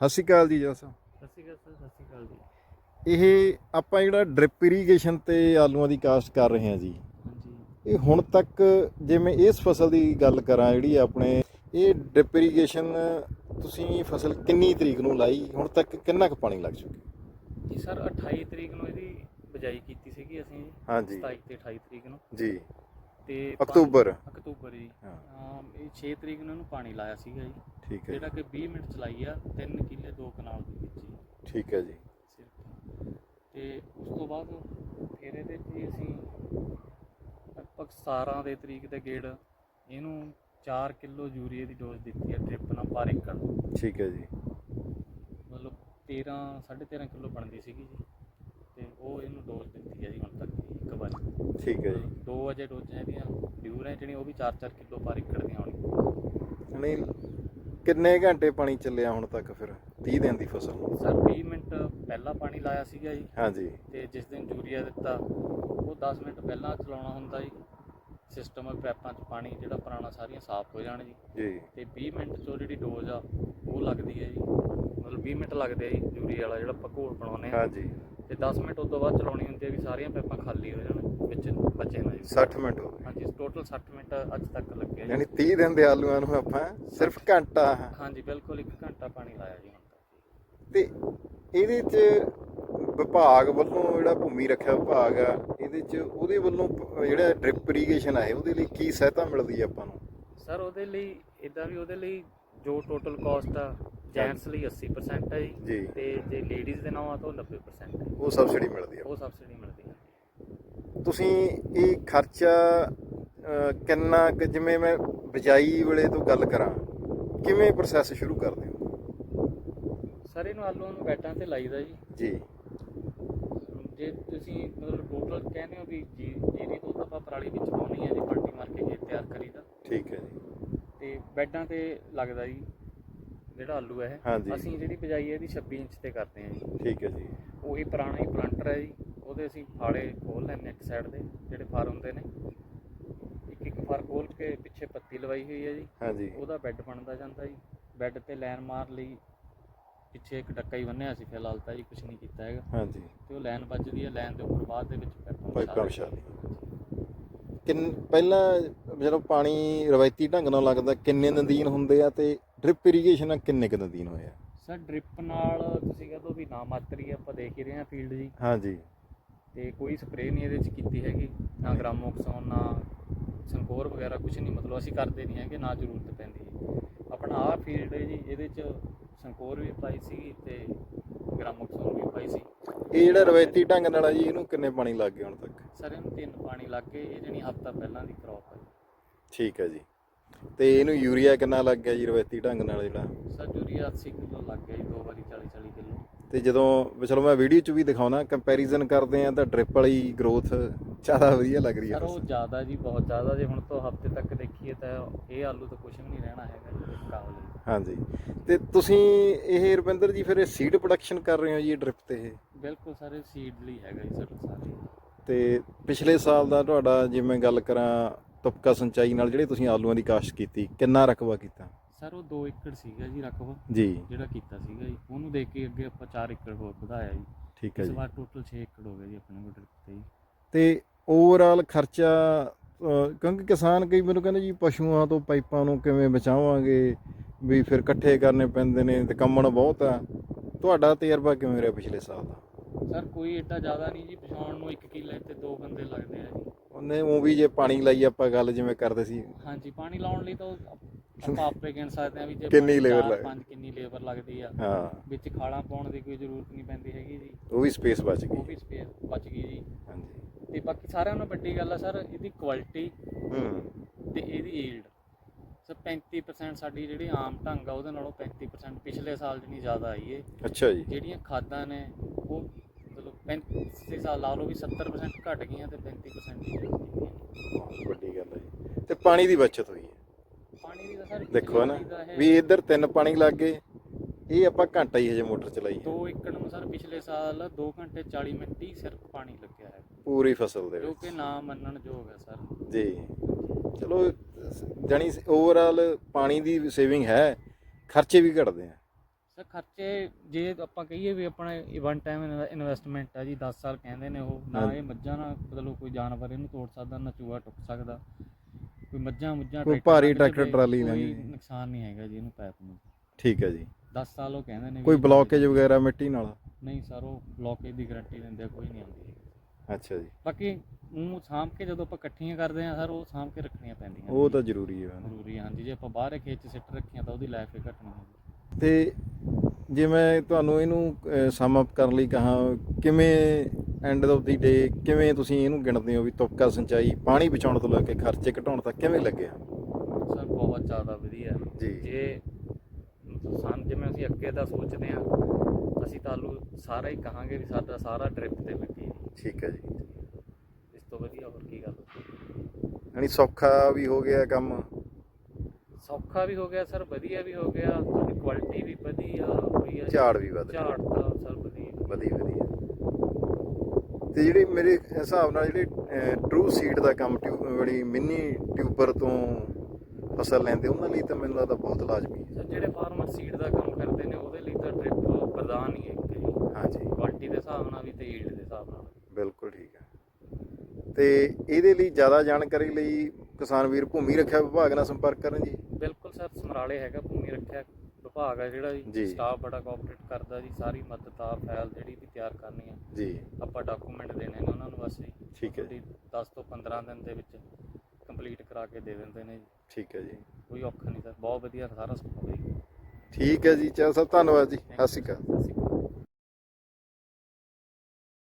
ਸਤਿ ਸ਼੍ਰੀ ਅਕਾਲ ਜੀ ਜਸ ਸਤਿ ਸ਼੍ਰੀ ਅਕਾਲ ਸਰ ਸਤਿ ਸ਼੍ਰੀ ਅਕਾਲ ਜੀ। ਇਹ ਆਪਾਂ ਜਿਹੜਾ ਡ੍ਰਿਪ ਇਰੀਗੇਸ਼ਨ ਤੇ ਆਲੂਆਂ ਦੀ ਕਾਸ਼ਤ ਕਰ ਰਹੇ ਹਾਂ ਜੀ। ਇਹ ਹੁਣ ਤੱਕ ਜਿਵੇਂ ਇਸ ਫਸਲ ਦੀ ਗੱਲ ਕਰਾਂ ਜਿਹੜੀ ਆਪਣੇ ਇਹ ਡ੍ਰਿਪ ਇਰੀਗੇਸ਼ਨ ਤੁਸੀਂ ਫਸਲ ਕਿੰਨੀ ਤਰੀਕ ਨੂੰ ਲਾਈ? ਹੁਣ ਤੱਕ ਕਿੰਨਾ ਕੁ ਪਾਣੀ ਲੱਗ ਚੁੱਕਿਆ? ਜੀ ਸਰ 28 ਤਰੀਕ ਨੂੰ ਇਹਦੀ ਬਜਾਈ ਕੀਤੀ ਸੀਗੀ ਅਸੀਂ। ਜੀ ਹਾਂਜੀ। 27 ਤੇ 28 ਤਰੀਕ ਨੂੰ। ਜੀ। ਤੇ ਅਕਤੂਬਰ। ਅਕਤੂਬਰ ਜੀ। ਹਾਂ। ਇਹ 6 ਤਰੀਕ ਨੂੰ ਇਹਨੂੰ ਪਾਣੀ ਲਾਇਆ ਸੀਗਾ ਜੀ। ਠੀਕ ਹੈ ਜਿਹੜਾ ਕਿ 20 ਮਿੰਟ ਚਲਾਈ ਆ 3 ਕਿੱਲੇ 2 ਕਨਾਲ ਦੇ ਵਿੱਚ ਜੀ। ਠੀਕ ਹੈ ਜੀ। ਸਿਰਫ। ਤੇ ਉਸ ਤੋਂ ਬਾਅਦ ਫਿਰ ਇਹਦੇ ਹੀ ਅਸੀਂ ਲਗਭਗ 17 ਦੇ ਤਰੀਕ ਦੇ ਗੇੜ ਇਹਨੂੰ 4 ਕਿਲੋ ਯੂਰੀਏ ਦੀ ਡੋਜ਼ ਦਿੱਤੀ ਹੈ ਡ੍ਰਿਪ ਨਾਲ ਪਰ ਏਕੜ। ਠੀਕ ਹੈ ਜੀ। ਮਤਲਬ 13 13.5 ਕਿਲੋ ਬਣਦੀ ਸੀਗੀ ਜੀ। ਤੇ ਉਹ ਇਹਨੂੰ ਡੋਜ਼ ਦਿੱਤੀ ਹੈ ਜੀ ਹੁਣ ਤੱਕ। ਦੀ ਠੀਕ ਹੈ ਜੀ। ਦੋ ਅਜੇ ਡੋਜ਼ਾਂ ਇਹਦੀਆਂ ਡਿਊਰ ਹੈ ਜਿਹੜੀਆਂ ਉਹ ਵੀ 4-4 ਕਿਲੋ ਪਰ ਏਕੜ ਦੀਆਂ ਆਉਣਗੀਆਂ ਨਹੀਂ ਕਿੰਨੇ ਘੰਟੇ ਪਾਣੀ ਚੱਲਿਆ ਹੁਣ ਤੱਕ ਫਿਰ? 30 ਦਿਨ ਦੀ ਫਸਲ। ਸਰ 20 ਮਿੰਟ ਪਹਿਲਾਂ ਪਾਣੀ ਲਾਇਆ ਸੀਗਾ ਜੀ। ਹਾਂਜੀ। ਤੇ ਜਿਸ ਦਿਨ ਯੂਰੀਆ ਦਿੱਤਾ ਉਹ 10 ਮਿੰਟ ਪਹਿਲਾਂ ਚਲਾਉਣਾ ਹੁੰਦਾ ਜੀ। ਸਿਸਟਮ ਪੈਪਾਂ 'ਚ ਪਾਣੀ ਜਿਹੜਾ ਪੁਰਾਣਾ ਸਾਰੀਆਂ ਸਾਫ਼ ਹੋ ਜਾਣ ਜੀ। ਜੀ। ਤੇ 20 ਮਿੰਟ 'ਚੋਂ ਜਿਹੜੀ ਡੋਜ਼ ਆ ਉਹ ਲੱਗਦੀ ਹੈ ਜੀ। ਮਤਲਬ 20 ਮਿੰਟ ਲੱਗਦੇ ਆ ਜੀ ਯੂਰੀਆ ਵਾਲਾ ਜਿਹੜਾ ਆਪਾਂ ਘੋਲ ਬਣਾਉਂਦੇ ਆ ਹਾਂਜੀ। ਤੇ 10 ਮਿੰਟ ਉਸ ਤੋਂ ਬਾਅਦ ਚਲਾਉਣੀ ਹੁੰਦੀ ਹੈ ਵੀ ਸਾਰੀਆਂ ਪੈਪਾਂ ਖਾਲੀ ਹੋ ਜਾਣ ਵਿੱਚ ਬਚੇ ਨਾ ਜੀ 60 ਮਿੰਟ ਹੋ ਗਏ। ਹਾਂਜੀ ਟੋਟਲ 60 ਮਿੰਟ ਅੱਜ ਤੱਕ ਲੱਗਿਆ ਜੀ। ਯਾਨੀ 30 ਦਿਨ ਦੇ ਆਲੂਆਂ ਨੂੰ ਆਪਾਂ ਸਿਰਫ ਘੰਟਾ ਹਾਂਜੀ ਬਿਲਕੁਲ 1 ਘੰਟਾ ਪਾਣੀ ਲਾਇਆ ਜੀ ਹੁਣ ਤੱਕ। ਤੇ ਇਹਦੇ ਚ ਵਿਭਾਗ ਵੱਲੋਂ ਜਿਹੜਾ ਭੂਮੀ ਰੱਖਿਆ ਵਿਭਾਗ ਆ ਇਹਦੇ ਚ ਉਹਦੇ ਵੱਲੋਂ ਜਿਹੜਾ ਡ੍ਰਿਪ ਇਰੀਗੇਸ਼ਨ ਹੈ ਉਹਦੇ ਲਈ ਕੀ ਸਹਾਇਤਾ ਮਿਲਦੀ ਹੈ ਆਪਾਂ ਨੂੰ? ਸਰ ਉਹਦੇ ਲਈ ਇਦਾਂ ਵੀ ਉਹਦੇ ਲਈ ਜੋ ਟੋਟਲ ਕਾਸਟ ਆ ਜੈਂਟਸ ਲਈ 80% ਹੈ ਜੀ। ਜੀ। ਤੇ ਜੇ ਲੇਡੀਜ਼ ਦੇ ਨਾਮ ਆ ਤਾਂ ਉਹ 90% ਹੈ। ਉਹ ਸਬਸਿਡੀ ਮਿਲਦੀ ਹੈ ਉਹ ਸਬਸਿਡੀ ਮਿਲਦੀ ਹੈ ਤੁਸੀਂ ਇਹ ਖਰਚਾ ਕਿੰਨਾ ਕੁ ਜਿਵੇਂ ਮੈਂ ਬਿਜਾਈ ਵੇਲੇ ਤੋਂ ਗੱਲ ਕਰਾਂ ਕਿਵੇਂ ਪ੍ਰੋਸੈਸ ਸ਼ੁਰੂ ਕਰਦੇ ਹੋ? ਸਰ ਇਹਨੂੰ ਆਲੂਆਂ ਨੂੰ ਬੈਡਾਂ ਤੇ ਲਾਈਦਾ ਜੀ। ਜੀ। ਜੇ ਤੁਸੀਂ ਮਤਲਬ ਟੋਟਲ ਕਹਿੰਦੇ ਹੋ ਵੀ ਜੀ ਜੀਰੀ ਤੋਂ ਆਪਾਂ ਪਰਾਲੀ ਵਿੱਚ ਪਾਉਣੀ ਹੈ ਜੀ ਪਲਟੀ ਮਾਰ ਕੇ ਖੇਤ ਤਿਆਰ ਕਰੀਦਾ। ਠੀਕ ਹੈ ਜੀ। ਤੇ ਬੈਡਾਂ ਤੇ ਲੱਗਦਾ ਜੀ। ਜਿਹੜਾ ਆਲੂ ਹੈ। ਹਾਂਜੀ। ਅਸੀਂ ਜਿਹੜੀ ਬਿਜਾਈ ਹੈ ਇਹਦੀ 26 ਇੰਚ ਤੇ ਕਰਦੇ ਹਾਂ ਜੀ। ਠੀਕ ਹੈ ਜੀ। ਉਹੀ ਪੁਰਾਣਾ ਹੀ ਪਲਾਂਟਰ ਹੈ ਜੀ। ਉਹਦੇ ਅਸੀਂ ਫਾੜੇ ਖੋਲ ਲੈਂਦੇ ਇੱਕ ਸਾਈਡ ਦੇ ਜਿਹੜੇ ਫਾਰ ਹੁੰਦੇ ਨੇ। ਇੱਕ ਇੱਕ ਫਾਰ ਖੋਲ ਕੇ ਪਿੱਛੇ ਪੱਤੀ ਲਵਾਈ ਹੋਈ ਹੈ ਜੀ। ਹਾਂਜੀ। ਉਹਦਾ ਬੈੱਡ ਬਣਦਾ ਜਾਂਦਾ ਜੀ। ਬੈੱਡ ਤੇ ਲਾਈਨ ਮਾਰ ਲਈ। ਪਿੱਛੇ ਇੱਕ ਡੱਕਾ ਹੀ ਬੰਨਿਆ ਸੀ ਫਿਲਹਾਲ ਤਾਂ ਜੀ ਕੁਝ ਨਹੀਂ ਕੀਤਾ ਹੈਗਾ। ਹਾਂਜੀ। ਤੇ ਉਹ ਲਾਈਨ ਵੱਜਦੀ ਹੈ ਲਾਈਨ ਦੇ ਉੱਪਰ ਬਾਅਦ ਦੇ ਵਿੱਚ ਪਾਈਪਾਂ ਵਿਛਾ ਵਿਛਾ ਕਿੰਨ ਪਹਿਲਾਂ ਜਦੋਂ ਪਾਣੀ ਰਵਾਇਤੀ ਢੰਗ ਨਾਲ ਲੱਗਦਾ ਕਿੰਨੇ ਨਦੀਨ ਹੁੰਦੇ ਆ ਤੇ ਡ੍ਰਿਪ ਇਰੀਗੇਸ਼ਨ ਨਾਲ ਕਿੰਨੇ ਕੁ ਨਦੀਨ ਹੋਏ ਆ ਸਰ ਡ੍ਰਿਪ ਨਾਲ ਤੁਸੀਂ ਕਹਦੋ ਵੀ ਨਾ ਮਾਤਰੀ ਆਪਾਂ ਦੇਖ ਹੀ ਰਹੇ ਹਾਂ ਫੀਲਡ ਜੀ। ਹਾਂਜੀ। ਤੇ ਕੋਈ ਸਪਰੇਅ ਨਹੀਂ ਇਹਦੇ ਵਿੱਚ ਕੀਤੀ ਹੈਗੀ ਨਾ ਗ੍ਰਾਮੋਕਸੋਨ ਨਾ ਸੰਕੋਰ ਵਗੈਰਾ ਕੁਝ ਨਹੀਂ ਮਤਲਬ ਅਸੀਂ ਕਰਦੇ ਨਹੀਂ ਹੈਗੇ ਨਾ ਜ਼ਰੂਰਤ ਪੈਂਦੀ ਹੈ। ਆਪਣਾ ਆਹ ਫੀਲਡ ਹੈ ਜੀ ਇਹਦੇ 'ਚ ਸੰਕੋਰ ਵੀ ਪਾਈ ਸੀ ਤੇ ਗ੍ਰਾਮੋਕਸੋਨ ਵੀ ਪਾਈ ਸੀ। ਇਹ ਜਿਹੜਾ ਰਵਾਇਤੀ ਢੰਗ ਨਾਲ ਆ ਜੀ ਇਹਨੂੰ ਕਿੰਨੇ ਪਾਣੀ ਲੱਗ ਗਏ ਹੁਣ ਤੱਕ? ਸਰ ਇਹਨੂੰ ਤਿੰਨ ਪਾਣੀ ਲੱਗ ਗਏ ਇਹ ਜਣੀ ਹਫਤਾ ਪਹਿਲਾਂ ਦੀ ਕ੍ਰੌਪ ਹੈ। ਠੀਕ ਹੈ ਜੀ। ਤੇ ਇਹਨੂੰ ਯੂਰੀਆ ਕਿੰਨਾ ਲੱਗ ਗਿਆ ਜੀ ਰਵਾਇਤੀ ਢੰਗ ਨਾਲ ਜਿਹੜਾ? ਸਰ ਯੂਰੀਆ 80 ਕਿਲੋ ਲੱਗ ਗਿਆ ਜੀ ਦੋ ਵਾਰੀ 40 40 ਕਿਲੋ। ਤੇ ਜਦੋਂ ਚਲੋ ਮੈਂ ਵੀਡੀਓ 'ਚ ਵੀ ਦਿਖਾਉਣਾ ਕੰਪੈਰੀਜ਼ਨ ਕਰਦੇ ਆ ਤਾਂ ਡ੍ਰਿਪ ਵਾਲੀ ਗਰੋਥ ਜ਼ਿਆਦਾ ਵਧੀਆ ਲੱਗ ਰਹੀ ਹੈ। ਸਰ ਉਹ ਜ਼ਿਆਦਾ ਜੀ ਬਹੁਤ ਜ਼ਿਆਦਾ ਜੇ ਹੁਣ ਤੋਂ ਹਫ਼ਤੇ ਤੱਕ ਦੇਖੀਏ ਤਾਂ ਇਹ ਆਲੂ ਤਾਂ ਕੁਝ ਵੀ ਨਹੀਂ ਰਹਿਣਾ ਹੈਗਾ ਜੀ ਮੁਕਾਬਲੇ। ਹਾਂਜੀ। ਤੇ ਤੁਸੀਂ ਇਹ ਰਵਿੰਦਰ ਜੀ ਫਿਰ ਇਹ ਸੀਡ ਪ੍ਰੋਡਕਸ਼ਨ ਕਰ ਰਹੇ ਹੋ ਜੀ ਡ੍ਰਿਪ ਤੇ ਇਹ? ਬਿਲਕੁਲ ਸਾਰੇ ਸੀਡ ਲਈ ਹੈਗਾ ਜੀ ਸਰ ਸਾਰੇ। ਤੇ ਪਿਛਲੇ ਸਾਲ ਦਾ ਤੁਹਾਡਾ ਜੇ ਮੈਂ ਗੱਲ ਕਰਾਂ ਤੁਪਕਾ ਸਿੰਚਾਈ ਨਾਲ ਜਿਹੜੇ ਤੁਸੀਂ ਆਲੂਆਂ ਦੀ ਕਾਸ਼ਤ ਕੀਤੀ ਕਿੰਨਾ ਰਕਬਾ ਕੀਤਾ? ਸਰ ਉਹ 2 ਏਕੜ ਸੀਗਾ ਜੀ ਰਕਬਾ ਜੀ। ਜਿਹੜਾ ਕੀਤਾ ਸੀਗਾ ਜੀ। ਉਹਨੂੰ ਦੇਖ ਕੇ ਅੱਗੇ ਆਪਾਂ 4 ਏਕੜ ਹੋਰ ਵਧਾਇਆ ਜੀ। ਠੀਕ ਹੈ ਇਸ ਜੀ। ਵਾਰ ਟੋਟਲ 6 ਏਕੜ ਹੋ ਗਿਆ ਜੀ ਆਪਣੇ ਕੋਲ ਤੇ ਜੀ। ਤੇ ਓਵਰਆਲ ਖਰਚਾ ਕਿਉਂਕਿ ਕਿਸਾਨ ਕਈ ਮੈਨੂੰ ਕਹਿੰਦੇ ਜੀ ਪਸ਼ੂਆਂ ਤੋਂ ਪਾਈਪਾਂ ਨੂੰ ਕਿਵੇਂ ਬਚਾਵਾਂਗੇ? ਵੀ ਫਿਰ ਇਕੱਠੇ ਕਰਨੇ ਪੈਂਦੇ ਨੇ ਤੇ ਕੰਮਣ ਬਹੁਤ ਆ। ਤੁਹਾਡਾ ਤਜਰਬਾ ਕਿਵੇਂ ਰਿਹਾ ਪਿਛਲੇ ਸਾਲ ਦਾ? ਸਰ ਕੋਈ ਏਡਾ ਜ਼ਿਆਦਾ ਨਹੀਂ ਜੀ। ਪਛਾਉਣ ਨੂੰ 1 ਕਿੱਲੇ ਤੇ ਦੋ ਬੰਦੇ ਲੱਗਦੇ ਆ ਜੀ। ਉਹਨੇ ਉਹ ਵੀ ਜੇ ਪਾਣੀ ਲਾਈ ਆਪਾਂ ਗੱਲ ਜਿਵੇਂ ਕਰਦੇ ਸੀ। ਹਾਂਜੀ ਪਾਣੀ ਲਾਉਣ ਲਈ ਤਾਂ ਉਹ ਆਪਾਂ ਆਪੇ ਗਿਣ ਸਕਦੇ ਆ ਵੀ ਜੇ ਕਿੰਨੀ ਚਾਰ, ਲੱਗ- ਪੰਜ ਕਿੰਨੀ ਲੇਬਰ ਲੱਗਦੀ ਆ। ਹਾਂ। ਵਿੱਚ ਖਾਲਾਂ ਪਾਉਣ ਦੀ ਕੋਈ ਜ਼ਰੂਰਤ ਨਹੀਂ ਪੈਂਦੀ ਹੈਗੀ ਜੀ। ਉਹ ਵੀ ਸਪੇਸ ਬਚ ਉਹ ਗਈ ਵੀ ਸਪੇਸ ਬਚ ਗਈ ਜੀ। ਹਾਂਜੀ। ਤੇ ਬਾਕੀ ਸਾਰਿਆਂ ਨਾਲੋਂ ਵੱਡੀ ਗੱਲ ਆ ਸਰ ਇਹਦੀ ਕੁਆਲਿਟੀ ਹੂੰ। ਤੇ ਇਹਦੀ ਈਲਡ ਸਰ 35% ਸਾਡੀ ਜਿਹੜੀ ਆਮ ਢੰਗ ਆ ਉਹਦੇ ਨਾਲੋਂ 35% ਪਿਛਲੇ ਸਾਲ ਜਿੰਨੀ ਜ਼ਿਆਦਾ ਆਈ ਏ। ਅੱਛਾ ਜੀ। ਜਿਹੜੀਆਂ ਖਾਦਾਂ ਨੇ ਉਹ ਮਤਲਬ 35 ਸਾਲ ਲਾ ਲਓ ਵੀ 70% ਘਟ ਗਈਆਂ ਤੇ 35% ਹੀ use ਕੀਤੀਆਂ। ਬਹੁਤ ਵੱਡੀ ਗੱਲ ਹੈ ਜੀ। ਤੇ ਪਾਣੀ ਦੀ ਬਚਤ ਹੋਈ ਹੈ। ਪਾਣੀ ਦੀ ਤਾਂ ਸਰ ਦੇਖੋ ਨਾ ਵੀ ਇੱਧਰ ਤਿੰਨ ਪਾਣੀ ਲੱਗ ਗਏ ਇਹ ਆਪਾਂ ਘੰਟਾ ਹੀ ਹਜੇ ਮੋਟਰ ਚਲਾਈ ਹੈ। ਦੋ ਏਕੜ ਨੂੰ ਸਰ ਪਿਛਲੇ ਸਾਲ 2 ਘੰਟੇ 40 ਮਿੰਟ ਹੀ ਸਿਰਫ ਪਾਣੀ ਲੱਗਿਆ ਹੈ। ਪੂਰੀ ਫਸਲ ਦੇ ਜੋ ਵਿੱਚ। ਕਿ ਨਾ ਮੰਨਣ ਯੋਗ ਹੈ ਸਰ। ਜੀ। ਚਲੋ ਜਾਨੀ ਓਵਰਆਲ ਪਾਣੀ ਦੀ ਸੇਵਿੰਗ ਹੈ ਖਰਚੇ ਵੀ ਘਟਦੇ ਆ। ਸਰ ਖਰਚੇ ਜੇ ਆਪਾਂ ਕਹੀਏ ਵੀ ਆਪਣਾ ਵਨ ਟਾਈਮ ਇਨਵੈਸਟਮੈਂਟ ਆ ਜੀ 10 ਸਾਲ ਕਹਿੰਦੇ ਨੇ ਉਹ ਨਾ। ਇਹ ਮੱਝਾਂ ਨਾਲ ਮਤਲਬ ਕੋਈ ਜਾਨਵਰ ਇਹਨੂੰ ਤੋੜ ਸਕਦਾ ਨਾ ਚੂਹਾ ਟੁੱਕ ਸਕਦਾ ਕੋਈ ਮੱਝਾਂ ਮੁੱਝਾਂ ਕੋਈ ਭਾਰੀ ਟਰੈਕਟਰ ਟਰਾਲੀ ਜਾਵੇ। ਨੁਕਸਾਨ ਨਹੀਂ ਹੈਗਾ ਜੀ ਇਹਨੂੰ ਪੈਪ ਨੂੰ ਠੀਕ ਹੈ ਜੀ 10 ਸਾਲ ਉਹ ਕਹਿੰਦੇ ਨੇ ਕੋਈ ਬਲੌਕੇਜ ਵਗੈਰਾ ਮਿੱਟੀ ਨਾਲ ਨਹੀਂ ਸਰ ਉਹ ਬਲੌਕੇਜ ਦੀ ਗਾਰੰਟੀ ਦਿੰਦੇ ਕੋਈ ਨਹੀਂ ਆਉਂਦੀ। ਅੱਛਾ ਜੀ ਬਾਕੀ ਉਹ ਸਾਂਭ ਕੇ ਜਦੋਂ ਆਪਾਂ ਇਕੱਠੀਆਂ ਕਰਦੇ ਆ ਸਰ ਉਹ ਸਾਂਭ ਕੇ ਰੱਖਣੀਆਂ ਪੈਂਦੀਆਂ ਉਹ ਤਾਂ ਜ਼ਰੂਰੀ ਹੈ। ਜ਼ਰੂਰੀ ਹਾਂਜੀ ਜੇ ਆਪਾਂ ਬਾਹਰ ਖੇਤ 'ਚ ਸਿੱਟ ਰੱਖੀਆਂ ਤਾਂ ਉਹਦੀ ਲਾਈਫ ਹੀ ਘਟਣੀ ਹੈ ਤੇ ਜੇ ਮੈਂ ਤੁਹਾਨੂੰ ਇਹਨੂੰ ਸਮ ਅਪ ਕਰਨ ਲਈ ਕਹਾਂ ਕਿਵੇਂ ਐਂਡ ਆਫ ਦੀ ਡੇ ਕਿਵੇਂ ਤੁਸੀਂ ਇਹਨੂੰ ਗਿਣਦੇ ਹੋ ਵੀ ਤੁਪਕਾ ਸਿੰਚਾਈ ਪਾਣੀ ਬਚਾਉਣ ਤੋਂ ਲੈ ਕੇ ਖਰਚੇ ਘਟਾਉਣ ਤੱਕ ਕਿਵੇਂ ਲੱਗਿਆ? ਸਰ ਬਹੁਤ ਜ਼ਿਆਦਾ ਵਧੀਆ। ਜੀ। ਜੇ ਸਾਨ ਜਿਵੇਂ ਅਸੀਂ ਅੱਗੇ ਦਾ ਸੋਚਦੇ ਆ ਅਸੀਂ ਤੁਹਾਨੂੰ ਸਾਰਾ ਹੀ ਕਹਾਂਗੇ ਵੀ ਸਾਡਾ ਸਾਰਾ ਡ੍ਰਿਪ ਤੇ ਲੱਗੇ। ਠੀਕ ਹੈ ਜੀ। ਇਸ ਤੋਂ ਵਧੀਆ ਹੋਰ ਕੀ ਗੱਲ? ਯਾਨੀ ਸੌਖਾ ਵੀ ਹੋ ਗਿਆ ਕੰਮ। ਸੌਖਾ ਵੀ ਹੋ ਗਿਆ ਸਰ ਵਧੀਆ ਵੀ ਹੋ ਗਿਆ ਤੁਹਾਡੀ ਕੁਆਲਿਟੀ ਵੀ ਵਧੀਆ ਹੋਈ ਆ। ਝਾੜ ਵੀ ਵੱਧ ਝਾੜ ਤਾਂ ਸਰ ਵਧੀਆ ਵਧੀਆ ਵਧੀਆ ਤੇ ਜਿਹੜੇ ਮੇਰੇ ਹਿਸਾਬ ਨਾਲ ਜਿਹੜੇ ਟਰੂ ਸੀਡ ਦਾ ਕੰਮ ਟਿਊਬ ਬੜੀ ਮਿੰਨੀ ਟਿਊਬਰ ਤੋਂ ਫਸਲ ਲੈਂਦੇ ਉਹਨਾਂ ਲਈ ਤਾਂ ਮੈਨੂੰ ਲੱਗਦਾ ਬਹੁਤ ਲਾਜ਼ਮੀ ਹੈ। ਸਰ ਜਿਹੜੇ ਫਾਰਮਰ ਸੀਡ ਦਾ ਕੰਮ ਕਰਦੇ ਨੇ ਉਹਦੇ ਲਈ ਤਾਂ ਡ੍ਰਿਪ ਪ੍ਰਦਾਨ ਹੀ ਹੈ ਹਾਂਜੀ। ਕੁਆਲਿਟੀ ਦੇ ਹਿਸਾਬ ਨਾਲ ਵੀ ਤੇ ਈਲਡ ਦੇ ਹਿਸਾਬ ਨਾਲ। ਬਿਲਕੁਲ ਠੀਕ ਹੈ। ਤੇ ਇਹਦੇ ਲਈ ਜ਼ਿਆਦਾ ਜਾਣਕਾਰੀ ਲਈ ਕਿਸਾਨ ਵੀਰ ਭੂਮੀ ਰੱਖਿਆ ਵਿਭਾਗ ਨਾਲ ਸੰਪਰਕ ਕਰਨ ਜੀ। ਬਿਲਕੁਲ ਸਰ ਸਮਰਾਲੇ ਹੈਗਾ ਭੂਮੀ ਰੱਖਿਆ ਵਿਭਾਗ ਆ ਜਿਹੜਾ ਜੀ। ਸਟਾਫ ਬੜਾ ਕੋਆਪਰੇਟ ਕਰਦਾ ਜੀ ਸਾਰੀ ਮਦਦ ਆ ਫਾਈਲ ਜਿਹੜੀ ਵੀ ਤਿਆਰ ਕਰਨੀ ਆ। ਜੀ। ਆਪਾਂ ਡਾਕੂਮੈਂਟ ਦੇਣੇ ਨੇ ਉਹਨਾਂ ਨੂੰ ਬਸ ਜੀ। ਠੀਕ ਹੈ ਜੀ। ਤੁਹਾਡੀ 10 ਤੋਂ 15 ਦਿਨ ਦੇ ਵਿੱਚ ਕੰਪਲੀਟ ਕਰਾ ਕੇ ਦੇ ਦਿੰਦੇ ਨੇ ਜੀ। ਠੀਕ ਹੈ ਜੀ। ਕੋਈ ਔਖਾ ਨਹੀਂ ਸਰ ਬਹੁਤ ਵਧੀਆ ਸਾਰਾ ਸਮਾਂ ਜੀ। ਠੀਕ ਹੈ ਜੀ ਚਾ ਸਾਹਿਬ ਧੰਨਵਾਦ ਜੀ। ਸਤਿ ਸ਼੍ਰੀ ਅਕਾਲ।